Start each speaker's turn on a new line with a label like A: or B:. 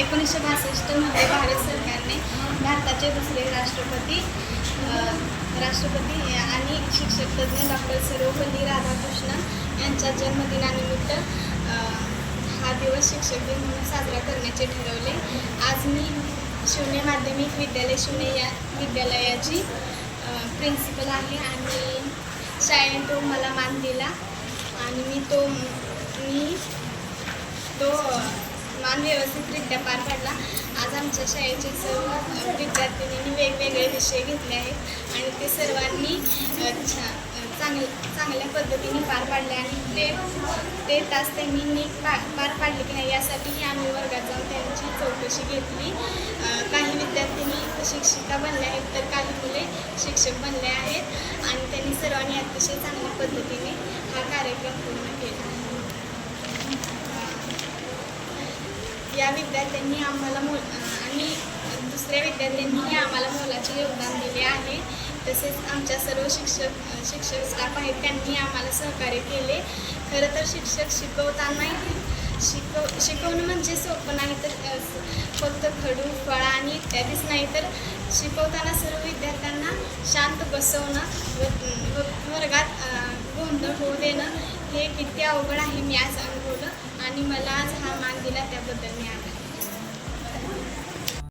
A: एकोणीसशे बासष्टमध्ये भारत सरकारने भारताचे दुसरे राष्ट्रपती राष्ट्रपती आणि शिक्षक तज्ज्ञ डॉक्टर सर्वपल्ली राधाकृष्णन यांच्या जन्मदिनानिमित्त हा दिवस शिक्षक दिन म्हणून साजरा करण्याचे ठरवले. आज मी शून्य माध्यमिक विद्यालय शून्य या विद्यालयाची प्रिन्सिपल आहे आणि शाळेने तो मला मान दिला आणि मी तो मी तो अ, मान व्यवस्थितरित्या पार पाडला. आज आमच्या शाळेचे सर्व विद्यार्थिनींनी वेगवेगळे विषय घेतले आहेत आणि ते सर्वांनी अ, छा चांगल्या पद्धतीने पार पाडले आणि ते ते तास त्यांनी नीट पा पार पाडले की नाही यासाठीही आम्ही वर्गात जाऊन त्यांची चौकशी घेतली. काही विद्यार्थिनी शिक्षिका बनल्या आहेत तर काही मुले शिक्षक बनले आहेत आणि त्यांनी सर्वांनी अतिशय चांगल्या पद्धतीने हा कार्यक्रम पूर्ण केला. आहे या विद्यार्थ्यांनी आम्हाला मोल आणि दुसऱ्या विद्यार्थ्यांनीही आम्हाला मोलाचे योगदान दिले आहे. तसेच आमच्या सर्व शिक्षक शिक्षक स्टाफ आहेत त्यांनी आम्हाला सहकार्य केले. खरं तर शिक्षक शिकवतानाही शिकव शिकवणं म्हणजे सोपं नाही तर फक्त खडू फळा आणि इत्यादीच नाही तर शिकवताना सर्व विद्यार्थ्यांना शांत बसवणं व वर्गात गोंधळ होऊ देणं हे किती अवघड आहे मी आज आणि मला आज हा मान दिला त्याबद्दल मी आभार